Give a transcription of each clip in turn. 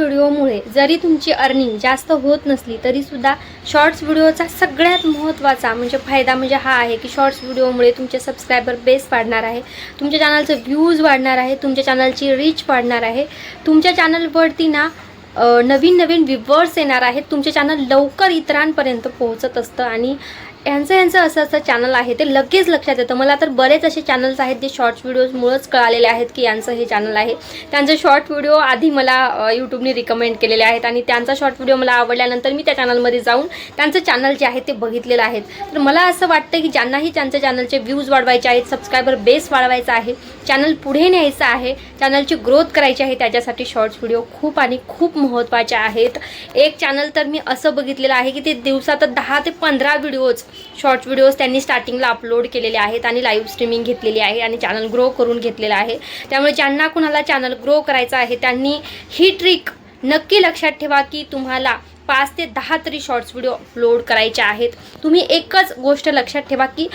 व्हिडिओमुळे जरी तुमची अर्निंग जास्त होत नसली तरीसुद्धा शॉर्ट्स व्हिडिओचा सगळ्यात महत्त्वाचा म्हणजे फायदा म्हणजे हा आहे की शॉर्ट्स व्हिडिओमुळे तुमचे सबस्क्रायबर बेस वाढणार आहे तुमच्या चॅनलचं व्ह्यूज वाढणार आहे तुमच्या चॅनलची रीच वाढणार आहे. तुमच्या चॅनलवरती ना नवीन नवीन व्ह्युअर्स येणार आहेत तुमचे चॅनल लवकर इतरांपर्यंत पोहोचत असतं आणि यांचं यांचं असं असं चॅनल आहे ते लगेच लक्षात येतं. मला तर बरेच असे चॅनल्स आहेत जे शॉर्ट्स व्हिडिओजमुळंच कळालेले आहेत की यांचं हे चॅनल आहे. त्यांचे शॉर्ट व्हिडिओ आधी मला यूट्यूबने रिकमेंड केलेले आहेत आणि त्यांचा शॉर्ट व्हिडिओ मला आवडल्यानंतर मी त्या चॅनलमध्ये जाऊन त्यांचं चॅनल जे आहे ते बघितलेलं आहे. तर मला असं वाटतं की ज्यांनाही त्यांच्या चॅनलचे व्ह्यूज वाढवायचे आहेत सबस्क्रायबर बेस वाढवायचा आहे चॅनल पुढे न्यायचं आहे चॅनलची ग्रोथ करायची आहे त्याच्यासाठी शॉर्ट्स व्हिडिओ खूप आणि खूप महत्त्वाचे आहेत. एक चॅनल तर मी असं बघितलेलं आहे की ते दिवसात दहा ते पंधरा व्हिडिओज शॉर्ट व्हिडिओज त्यांनी स्टार्टिंगला अपलोड केलेले आहेत आणि लाईव्ह स्ट्रीमिंग घेतलेली आहे आणि चॅनल ग्रो करून घेतलेलं आहे. त्यामुळे ज्यांना कुणाला चॅनल ग्रो करायचं आहे त्यांनी ही ट्रिक नक्की लक्षात ठेवा की तुम्हाला पाच ते दहा तरी शॉर्ट्स व्हिडिओ अपलोड करायचे आहेत. तुम्ही एकच गोष्ट लक्षात ठेवा की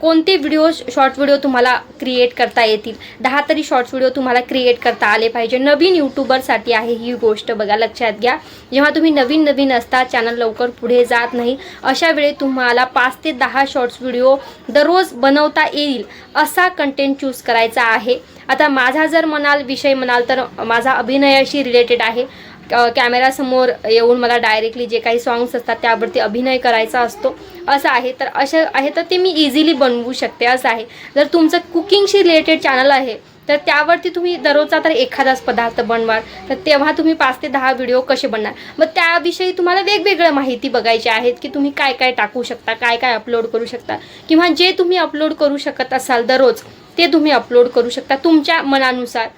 कोणते व्हिडिओ शॉर्ट व्हिडिओ तुम्हाला क्रिएट करता येतील? दहा तरी शॉर्ट्स व्हिडिओ तुम्हाला क्रिएट करता आले पाहिजे. नवीन यूट्यूबरसाठी आहे ही गोष्ट बघा लक्षात घ्या. जेव्हा तुम्ही नवीन नवीन असता चॅनल लवकर पुढे जात नाही अशा वेळी तुम्हाला पाच ते दहा शॉर्ट्स व्हिडिओ दररोज बनवता येईल असा कंटेंट चूज करायचा आहे. आता माझा जर म्हणाल विषय म्हणाल तर माझा अभिनयाशी रिलेटेड आहे. कॅमेरासमोर येऊन मला डायरेक्टली जे काही सॉंग्स असतात त्यावरती अभिनय करायचा असतो. असं आहे. तर असं आहे तर ते मी इझिली बनवू शकते. असं आहे. जर तुमचं कुकिंगशी रिलेटेड चॅनल आहे तर त्यावरती तुम्ही दररोजचा तर एखादाच पदार्थ बनवाल. तर तेव्हा तुम्ही पाच ते दहा व्हिडिओ कसे बनणार? मग त्याविषयी तुम्हाला वेगवेगळ्या माहिती बघायची आहेत की तुम्ही काय काय टाकू शकता काय काय अपलोड करू शकता. किंवा जे तुम्ही अपलोड करू शकत असाल दररोज ते तुम्ही अपलोड करू शकता. तुमच्या मनानुसार.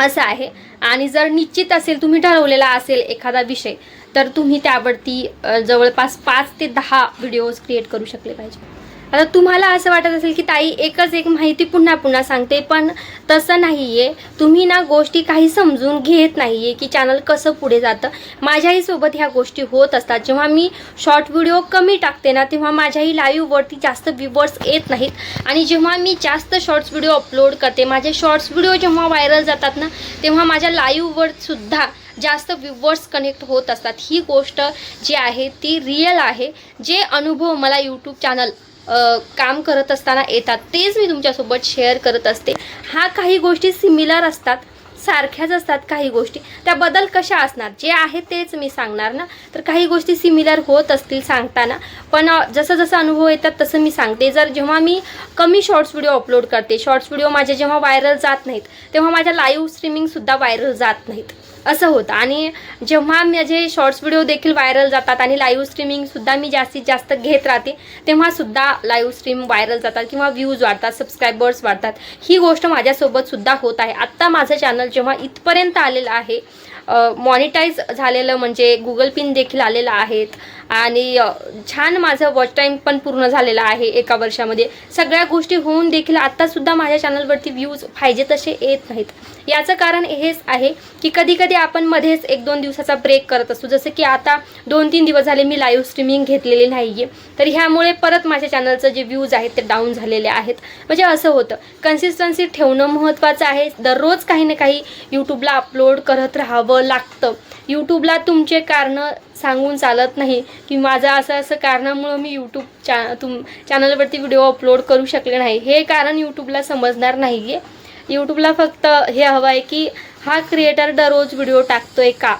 असं आहे. आणि जर निश्चित असेल तुम्ही ठरवलेला असेल एखादा विषय तर तुम्ही त्यावरती जवळपास पाच ते दहा व्हिडिओज क्रिएट करू शकले पाहिजे. आता तुम्हाला असं वाटत असेल की ताई एकच एक माहिती पुन्हा पुन्हा सांगते पण तसं नाही आहे तुम्ही ना गोष्टी काही समजून घेत नाही आहे की चॅनल कसं पुढे जातं. माझ्याही सोबत ह्या गोष्टी होत असतात. जेव्हा मी शॉर्ट व्हिडिओ कमी टाकते ना तेव्हा माझ्याही लाईव्हवरती जास्त व्ह्युअर्स येत नाहीत. आणि जेव्हा मी जास्त शॉर्ट्स व्हिडिओ अपलोड करते माझे शॉर्ट्स व्हिडिओ जेव्हा व्हायरल जातात ना तेव्हा माझ्या लाईव्हवर सुद्धा जास्त व्ह्युअर्स कनेक्ट होत असतात. ही गोष्ट जी आहे ती रिअल आहे. जे अनुभव मला यूट्यूब चॅनल काम करत असताना येतात. तेच मी तुमच्यासोबत शेअर करत असते. हा काही गोष्टी सिमिलर असतात. सारख्याच असतात काही गोष्टी. त्या बदल कशा असणार? जे आहे तेच मी सांगणार ना? तर काही गोष्टी सिमिलर होत असतील सांगताना. पण जसं जसं अनुभव येतात तसं मी सांगते. जर जेव्हा मी कमी शॉर्ट्स व्हिडिओ अपलोड करते शॉर्ट्स व्हिडिओ माझे जेव्हा व्हायरल जात नाहीत तेव्हा माझ्या लाईव्ह स्ट्रीमिंगसुद्धा व्हायरल जात नाहीत. असं होतं. आणि जेव्हा माझे शॉर्ट्स व्हिडिओ देखील व्हायरल जातात आणि लाईव्ह स्ट्रीमिंगसुद्धा मी जास्तीत जास्त घेत राहते तेव्हासुद्धा लाईव्ह स्ट्रीम व्हायरल जातात किंवा व्ह्यूज वाढतात सबस्क्रायबर्स वाढतात. ही गोष्ट माझ्यासोबतसुद्धा होत आहे. आत्ता माझं चॅनल जेव्हा इथपर्यंत आलेलं आहे मॉनिटाईज झालेलं म्हणजे गुगल पिन देखील आलेलं आहेत. आणि छान माझं वॉच टाईम पण पूर्ण झालेला आहे एका वर्षामध्ये. सगळ्या गोष्टी होऊन देखील आत्तासुद्धा माझ्या चॅनलवरती व्ह्यूज पाहिजे तसे येत नाहीत. याचं कारण हेच आहे की कधी कधी आपण मध्येच एक दोन दिवसाचा ब्रेक करत असतो. जसं की आता दोन तीन दिवस झाले मी लाईव्ह स्ट्रीमिंग घेतलेली नाही आहे तर ह्यामुळे परत माझ्या चॅनलचं जे व्ह्यूज आहेत ते डाऊन झालेले आहेत. म्हणजे असं होतं. कन्सिस्टन्सी ठेवणं महत्त्वाचं आहे. दररोज काही ना काही यूट्यूबला अपलोड करत राहावं लागतं. यूट्यूबला तुमचे कारणं सांगून चालत नाही की माझं असं असं कारणामुळं मी यूट्यूब चा तुम चॅनलवरती व्हिडिओ अपलोड करू शकले नाही. हे कारण यूट्यूबला समजणार नाही आहे यूट्यूबला फक्त हे हवं आहे की हा क्रिएटर दररोज व्हिडिओ टाकतोय का?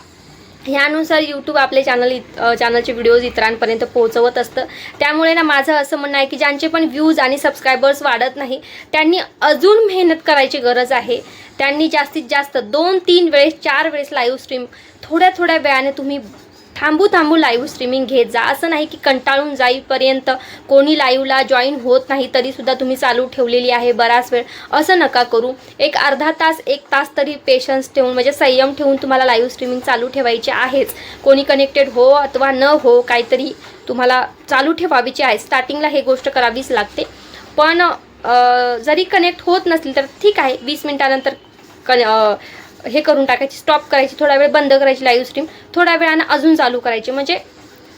ह्यानुसार यूट्यूब आपले चॅनल चॅनलचे व्हिडिओज इतरांपर्यंत पोहोचवत असतं. त्यामुळे ना माझं असं म्हणणं आहे की ज्यांचे पण व्ह्यूज आणि सबस्क्रायबर्स वाढत नाही त्यांनी अजून मेहनत करायची गरज आहे. त्यांनी जास्तीत जास्त दोन तीन वेळेस चार वेळेस लाईव्ह स्ट्रीम थोड्या थोड्या वेळाने तुम्ही थांबू थांबू लाईव्ह स्ट्रीमिंग घेत जा. असं नाही की कंटाळून जाईपर्यंत कोणी लाईव्हला जॉईन होत नाही तरीसुद्धा तुम्ही चालू ठेवलेली आहे बराच वेळ. असं नका करू. एक अर्धा तास एक तास तरी पेशन्स ठेवून म्हणजे संयम ठेवून तुम्हाला लाईव्ह स्ट्रीमिंग चालू ठेवायची आहेच. कोणी कनेक्टेड हो अथवा न हो काहीतरी तुम्हाला चालू ठेवावीची आहे. स्टार्टिंगला हे गोष्ट करावीच लागते. पण जरी कनेक्ट होत नसली तर ठीक आहे. वीस मिनिटानंतर कन हे करून टाकायची स्टॉप करायची थोडा वेळ बंद करायची लाईव्ह स्ट्रीम थोड्या वेळानं अजून चालू करायची. म्हणजे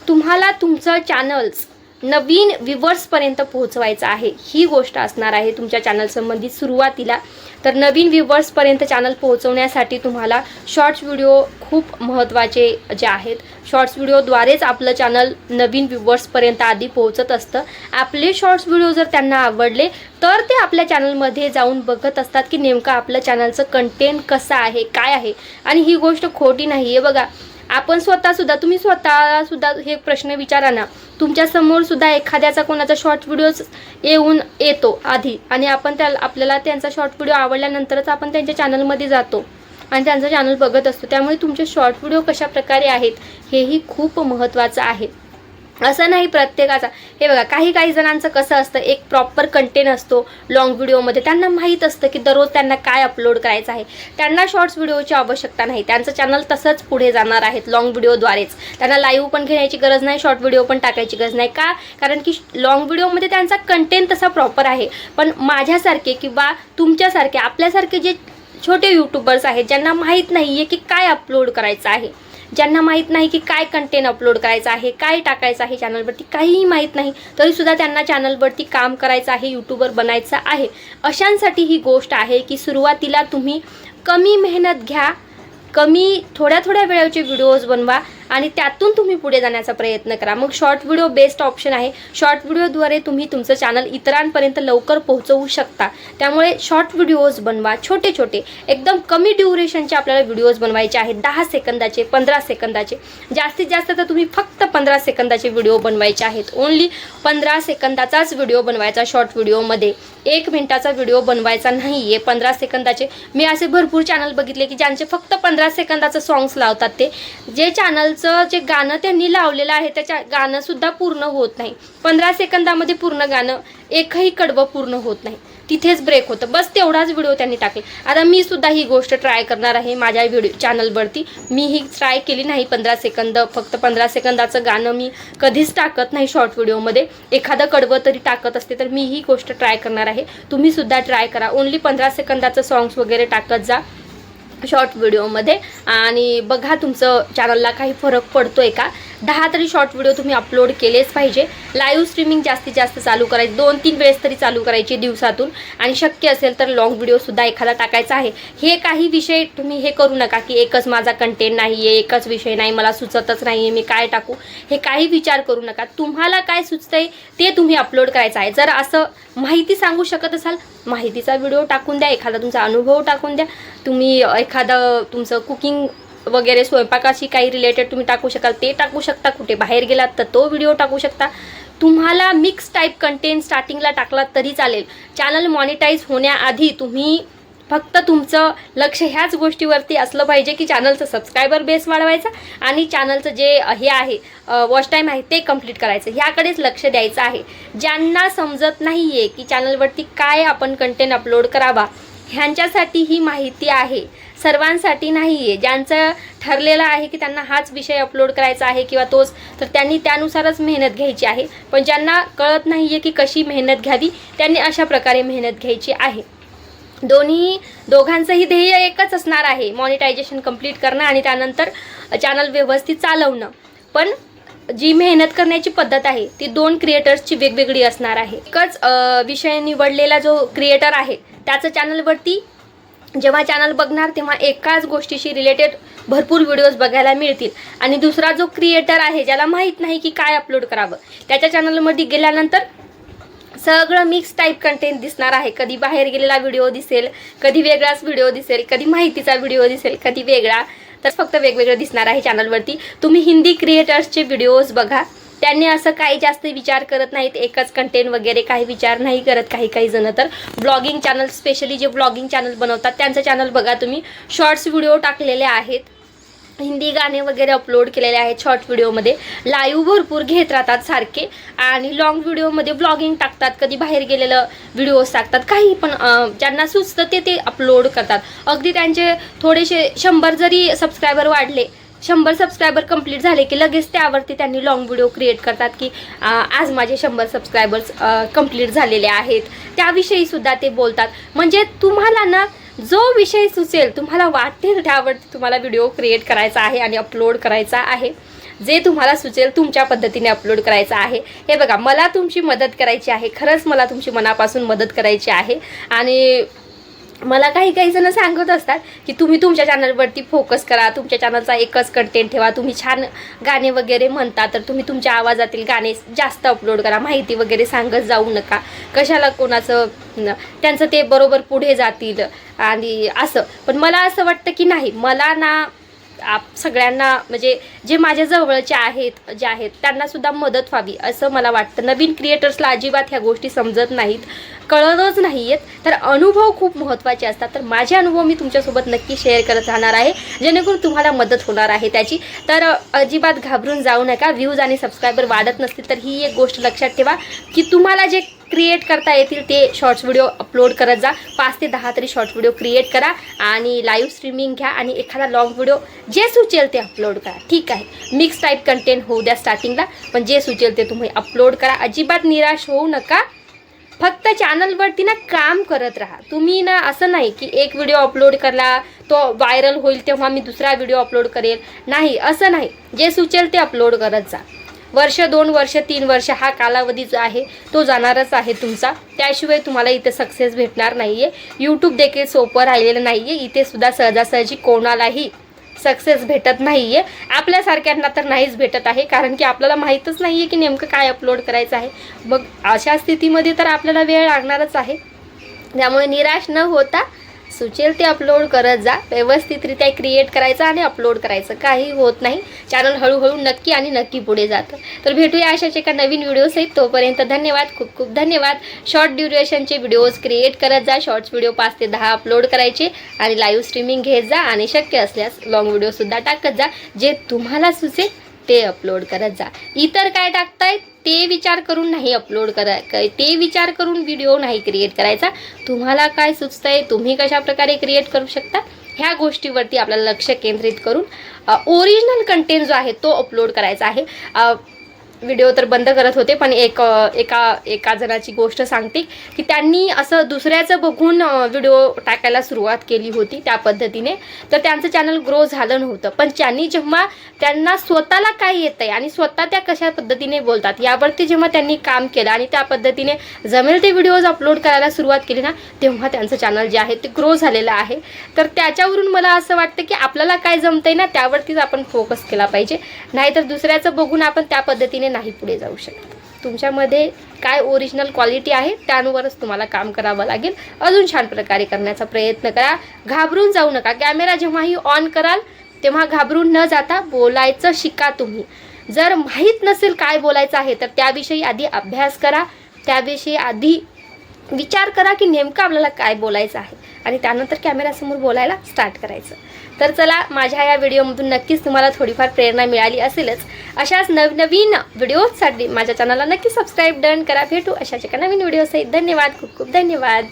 तुम्हाला तुमचं चॅनल्स नवीन व्ह्युवर्सपर्यंत पोहोचवायचं आहे. ही गोष्ट असणार आहे तुमच्या चॅनल संबंधित सुरुवातीला. तर नवीन व्ह्युवर्सपर्यंत चॅनल पोहोचवण्यासाठी तुम्हाला शॉर्ट्स व्हिडिओ खूप महत्त्वाचे जे आहेत. शॉर्ट्स व्हिडिओद्वारेच आपलं चॅनल नवीन व्ह्युवर्सपर्यंत आधी पोहोचत असतं. आपले शॉर्ट्स व्हिडिओ जर त्यांना आवडले तर ते आपल्या चॅनलमध्ये जाऊन बघत असतात की नेमकं आपलं चॅनलचं कंटेंट कसं आहे काय आहे. आणि ही गोष्ट खोटी नाही आहे बघा. आपण स्वतःसुद्धा तुम्ही स्वतःसुद्धा हे प्रश्न विचारा ना. तुमच्यासमोर सुद्धा एखाद्याचा कोणाचा शॉर्ट व्हिडिओ येऊन येतो आधी आणि आपण त्या आपल्याला त्यांचा शॉर्ट व्हिडिओ आवडल्यानंतरच आपण त्यांच्या चॅनलमध्ये जातो आणि त्यांचं चॅनल बघत असतो. त्यामुळे तुमचे शॉर्ट व्हिडिओ कशा प्रकारे आहेत हेही खूप महत्त्वाचं आहे. असं नाही प्रत्येकाचा. हे बघा काही काही जणांचं कसं असतं एक प्रॉपर कंटेंट असतो लॉंग व्हिडिओमध्ये त्यांना माहीत असतं की दररोज त्यांना काय अपलोड करायचं आहे. त्यांना शॉर्ट्स व्हिडिओची आवश्यकता नाही. त्यांचं चॅनल तसंच पुढे जाणार आहेत लॉंग व्हिडिओद्वारेच त्यांना लाईव्ह पण घेण्याची गरज नाही शॉर्ट व्हिडिओ पण टाकायची गरज नाही. का? कारण की लॉंग व्हिडिओमध्ये त्यांचा कंटेंट तसा प्रॉपर आहे. पण माझ्यासारखे किंवा तुमच्यासारखे आपल्यासारखे जे छोटे यूट्यूबर्स आहेत ज्यांना माहीत नाही आहे की काय अपलोड करायचं आहे. ज्यांना माहीत नाही की काय कंटेंट अपलोड करायचं आहे काय टाकायचं आहे चॅनलवरती काहीही माहीत नाही तरीसुद्धा त्यांना चॅनलवरती काम करायचं आहे यूट्यूबर बनायचं आहे. अशांसाठी ही गोष्ट आहे की सुरुवातीला तुम्ही कमी मेहनत घ्या कमी थोड्या थोड्या वेळेचे व्हिडिओज बनवा आणि त्यातून तुम्ही पुढे जाण्याचा प्रयत्न करा. मग शॉर्ट व्हिडिओ बेस्ट ऑप्शन आहे. शॉर्ट व्हिडिओद्वारे तुम्ही तुमचं चॅनल इतरांपर्यंत लवकर पोहोचवू शकता. त्यामुळे शॉर्ट व्हिडिओज बनवा. छोटे छोटे. एकदम कमी ड्युरेशनचे आपल्याला व्हिडिओज बनवायचे आहेत. दहा सेकंदाचे पंधरा सेकंदाचे. जास्तीत जास्त तर तुम्ही फक्त पंधरा सेकंदाचे व्हिडिओ बनवायचे आहेत. ओन्ली पंधरा सेकंदाचाच व्हिडिओ बनवायचा शॉर्ट व्हिडिओमध्ये एक मिनिटाचा व्हिडिओ बनवायचा नाही आहे पंधरा सेकंदाचे. मी असे भरपूर चॅनल बघितले की ज्यांचे फक्त पंधरा सेकंदाचं सॉंग्स लावतात ते. जे चॅनल्स चॅनलचं जे गाणं त्यांनी लावलेलं आहे त्याच्या गाणंसुद्धा पूर्ण होत नाही. पंधरा सेकंदामध्ये पूर्ण गाणं एकही कडवं पूर्ण होत नाही. तिथेच ब्रेक होतं. बस तेवढाच व्हिडिओ त्यांनी टाकले. आता मी सुद्धा ही गोष्ट ट्राय करणार आहे माझ्या व्हिडिओ चॅनलवरती मी ही ट्राय केली नाही पंधरा सेकंद. फक्त पंधरा सेकंदाचं गाणं मी कधीच टाकत नाही शॉर्ट व्हिडिओमध्ये एखादं कडवं तरी टाकत असते तर मी ही गोष्ट ट्राय करणार आहे. तुम्ही सुद्धा ट्राय करा. ओन्ली पंधरा सेकंदाचं सॉंग्स वगैरे टाकत जा. शॉर्ट व्हिडिओमध्ये आणि बघा तुमचं चॅनलला काही फरक पडतो आहे का? दहा तरी शॉर्ट व्हिडिओ तुम्ही अपलोड केलेच पाहिजे. लाईव्ह स्ट्रीमिंग जास्तीत जास्त चालू करायची. दोन तीन वेळेस तरी चालू करायची दिवसातून. आणि शक्य असेल तर लॉंग व्हिडिओसुद्धा एखादा टाकायचा आहे. हे काही विषय तुम्ही हे करू नका की एकच माझा कंटेंट नाही आहे एकच विषय नाही मला सुचतच नाही आहे मी काय टाकू? हे काही विचार करू नका. तुम्हाला काय सुचतंय ते तुम्ही अपलोड करायचं आहे. जर असं माहिती सांगू शकत असाल माहितीचा व्हिडिओ टाकून द्या. एखादा तुमचा अनुभव टाकून द्या. तुम्ही एखादं तुमचं कुकिंग वगैरे स्वयंपाकाशी काही रिलेटेड तुम्ही टाकू शकाल. ते टाकू शकता. कुठे बाहेर गेलात तर तो व्हिडिओ टाकू शकता. तुम्हाला मिक्स टाईप कंटेंट स्टार्टिंगला टाकलात तरी चालेल. चॅनल मॉनिटाईज होण्याआधी तुम्ही फक्त तुमचं लक्ष ह्याच गोष्टीवरती असलं पाहिजे की चॅनलचं सबस्क्रायबर बेस वाढवायचा आणि चॅनलचं जे हे आहे वॉच टाईम आहे ते कंप्लीट करायचं. ह्याकडेच लक्ष द्यायचं आहे. ज्यांना समजत नाही आहे की चॅनलवरती काय आपण कंटेंट अपलोड करावा ह्यांच्यासाठी ही माहिती आहे. सर्वांसाठी नाही आहे ज्यांचं ठरलेलं आहे की त्यांना हाच विषय अपलोड करायचा आहे किंवा तोच तर त्यांनी त्यानुसारच मेहनत घ्यायची आहे. पण ज्यांना कळत नाही आहे की कशी मेहनत घ्यावी त्यांनी अशा प्रकारे मेहनत घ्यायची आहे. दोन्ही दोघांचंही ध्येय एकच असणार आहे मॉनिटायझेशन कंप्लीट करणं आणि त्यानंतर चॅनल व्यवस्थित चालवणं. पण जी मेहनत करण्याची पद्धत आहे ती दोन क्रिएटर्सची वेगवेगळी असणार आहे. एकच विषय निवडलेला जो क्रिएटर आहे त्याचं चॅनलवरती जेव्हा चॅनल बघणार तेव्हा एकाच गोष्टीशी रिलेटेड भरपूर व्हिडिओज बघायला मिळतील. आणि दुसरा जो क्रिएटर आहे ज्याला माहीत नाही की काय अपलोड करावं त्याच्या चॅनलमध्ये गेल्यानंतर सगळं मिक्स टाईप कंटेंट दिसणार आहे. कधी बाहेर गेलेला व्हिडिओ दिसेल कधी वेगळाच व्हिडिओ दिसेल कधी माहितीचा व्हिडिओ दिसेल कधी वेगळा. तर फक्त वेगवेगळं दिसणार आहे चॅनलवरती तुम्ही हिंदी क्रिएटर्सचे व्हिडिओज बघा. त्यांनी असं काही जास्त विचार करत नाहीत एकच कंटेंट वगैरे काही विचार नाही करत काही काही जण. तर ब्लॉगिंग चॅनल स्पेशली जे ब्लॉगिंग चॅनल बनवतात त्यांचं चॅनल बघा तुम्ही. शॉर्ट्स व्हिडिओ टाकलेले आहेत. हिंदी गाणे वगैरे अपलोड केलेले आहेत शॉर्ट व्हिडिओमध्ये लाईव्ह भरपूर घेत राहतात सारखे. आणि लॉंग व्हिडिओमध्ये ब्लॉगिंग टाकतात. कधी बाहेर गेलेलं व्हिडिओज टाकतात. काही पण ज्यांना सुचतं ते ते अपलोड करतात. अगदी त्यांचे थोडेसे शंभर जरी सबस्क्रायबर वाढले शंभर सबस्क्रायबर कंप्लीट झाले की लगेच त्यावरती त्यांनी लॉंग व्हिडिओ क्रिएट करतात की आज माझे शंभर सबस्क्रायबर्स कंप्लीट झालेले आहेत. त्याविषयी सुद्धा ते बोलतात. म्हणजे तुम्हाला ना जो विषय सुचेल तुम्हाला वाटेल त्यावरती तुम्हाला व्हिडिओ क्रिएट करायचा आहे आणि अपलोड करायचा आहे. जे तुम्हाला सुचेल तुमच्या पद्धतीने अपलोड करायचं आहे. हे बघा मला तुमची मदत करायची आहे. खरंच मला तुमची मनापासून मदत करायची आहे. आणि मला काही काही जण सांगत असतात की तुम्ही तुमच्या चॅनलवरती फोकस करा तुमच्या चॅनलचा एकच कंटेंट ठेवा तुम्ही छान गाणे वगैरे म्हणता तर तुम्ही तुमच्या आवाजातील गाणे जास्त अपलोड करा माहिती वगैरे सांगत जाऊ नका. कशाला कोणाचं त्यांचं ते बरोबर पुढे जातील आणि असं. पण मला असं वाटतं की नाही मला ना आप सगळ्यांना म्हणजे जे माझ्या जवळचे आहेत जे आहेत त्यांनासुद्धा मदत व्हावी असं मला वाटतं. नवीन क्रिएटर्सला अजिबात ह्या गोष्टी समजत नाहीत कळतच नाही आहेत तर अनुभव खूप महत्त्वाचे असतात. तर माझे अनुभव मी तुमच्यासोबत नक्की शेअर करत राहणार आहे जेणेकरून तुम्हाला मदत होणार आहे त्याची. तर अजिबात घाबरून जाऊ नका. व्ह्यूज आणि सबस्क्रायबर वाढत नसतील तर ही एक गोष्ट लक्षात ठेवा की तुम्हाला जे क्रिएट करता येतील ते शॉर्ट्स व्हिडिओ अपलोड करत जा. पाच ते दहा तरी शॉर्ट व्हिडिओ क्रिएट करा आणि लाईव्ह स्ट्रीमिंग घ्या आणि एखादा लॉंग व्हिडिओ जे सुचेल ते अपलोड करा. ठीक आहे. मिक्स टाईप कंटेंट होऊ द्या स्टार्टिंगला पण जे सुचेल ते तुम्ही अपलोड करा. अजिबात निराश होऊ नका. फक्त चॅनलवरती ना काम करत राहा. तुम्ही ना असं नाही की एक व्हिडिओ अपलोड करला तो व्हायरल होईल तेव्हा मी दुसरा व्हिडिओ अपलोड करेल. नाही असं नाही. जे सुचेल ते अपलोड करत जा. वर्ष दोन वर्ष तीन वर्ष हा कालावधी जो आहे तो जाणारच आहे तुमचा. त्याशिवाय तुम्हाला इथे सक्सेस भेटणार नाही आहे यूट्यूब देखील सोपं राहिलेलं नाही आहे इथेसुद्धा सहजासहजी कोणालाही सक्सेस भेटत नाही आहे आपल्यासारख्यांना तर नाहीच भेटत आहे कारण की आपल्याला माहीतच नाही आहे की नेमकं काय अपलोड करायचं आहे. मग अशा स्थितीमध्ये तर आपल्याला वेळ लागणारच आहे. त्यामुळे निराश न होता सुचेल ते अपलोड करत जा. व्यवस्थितरित्या क्रिएट करायचं आणि अपलोड करायचं. काही होत नाही. चॅनल हळूहळू नक्की आणि नक्की पुढे जातं. तर भेटूया अशाच एका नवीन व्हिडिओसहित तोपर्यंत धन्यवाद. खूप खूप धन्यवाद. शॉर्ट ड्युरेशनचे व्हिडिओज क्रिएट करत जा. शॉर्ट्स व्हिडिओ पाच ते दहा अपलोड करायचे. आणि लाईव्ह स्ट्रीमिंग घेत जा. आणि शक्य असल्यास लॉंग व्हिडिओसुद्धा टाकत जा. जे तुम्हाला सुचेल ते अपलोड करत जा. इतर काय टाकतायत? ते विचार करून नाही अपलोड करा ते विचार करून व्हिडिओ नाही क्रिएट करायचा. तुम्हाला काय सुचतंय तुम्ही कशा प्रकारे क्रिएट करू शकता ह्या गोष्टीवरती आपल्याला लक्ष केंद्रित करून ओरिजिनल कंटेंट जो आहे तो अपलोड करायचा आहे. व्हिडिओ तर बंद करत होते पण एक एका एका जणाची गोष्ट सांगते की त्यांनी असं दुसऱ्याचं बघून व्हिडिओ टाकायला सुरुवात केली होती त्या पद्धतीने. तर त्यांचं चॅनल ग्रो झालं नव्हतं. पण त्यांनी जेव्हा त्यांना स्वतःला काय येतं आहे आणि स्वतः त्या कशा पद्धतीने बोलतात यावरती जेव्हा त्यांनी काम केलं आणि त्या पद्धतीने जमेल ते व्हिडिओज अपलोड करायला सुरुवात केली ना तेव्हा त्यांचं चॅनल जे आहे ते ग्रो झालेलं आहे. तर त्याच्यावरून मला असं वाटतं की आपल्याला काय जमतंय ना त्यावरतीच आपण फोकस केला पाहिजे. नाहीतर दुसऱ्याचं बघून आपण त्या पद्धतीने नाही पुढे जाऊ शकत. तुमच्यामध्ये काय ओरिजिनल क्वालिटी आहे त्यानुवरच तुम्हाला काम करावं लागेल. अजून छान प्रकारे करण्याचा प्रयत्न करा. घाबरून जाऊ नका. कॅमेरा जेव्हाही ऑन कराल तेव्हा घाबरून न जाता बोलायचं शिका तुम्ही. जर माहीत नसेल काय बोलायचं आहे तर त्याविषयी आधी अभ्यास करा. त्याविषयी आधी विचार करा की नेमकं आपल्याला काय बोलायचं आहे. आणि त्यानंतर कॅमेऱ्यासमोर बोलायला स्टार्ट करायचं. तर चला माझ्या या व्हिडिओमधून नक्कीच तुम्हाला थोडीफार प्रेरणा मिळाली असेलच. अशाच नवनवीन व्हिडिओसाठी माझ्या चॅनलला नक्की सबस्क्राईब डन करा. भेटू अशाच एका नवीन व्हिडिओसहित धन्यवाद खूप खूप धन्यवाद.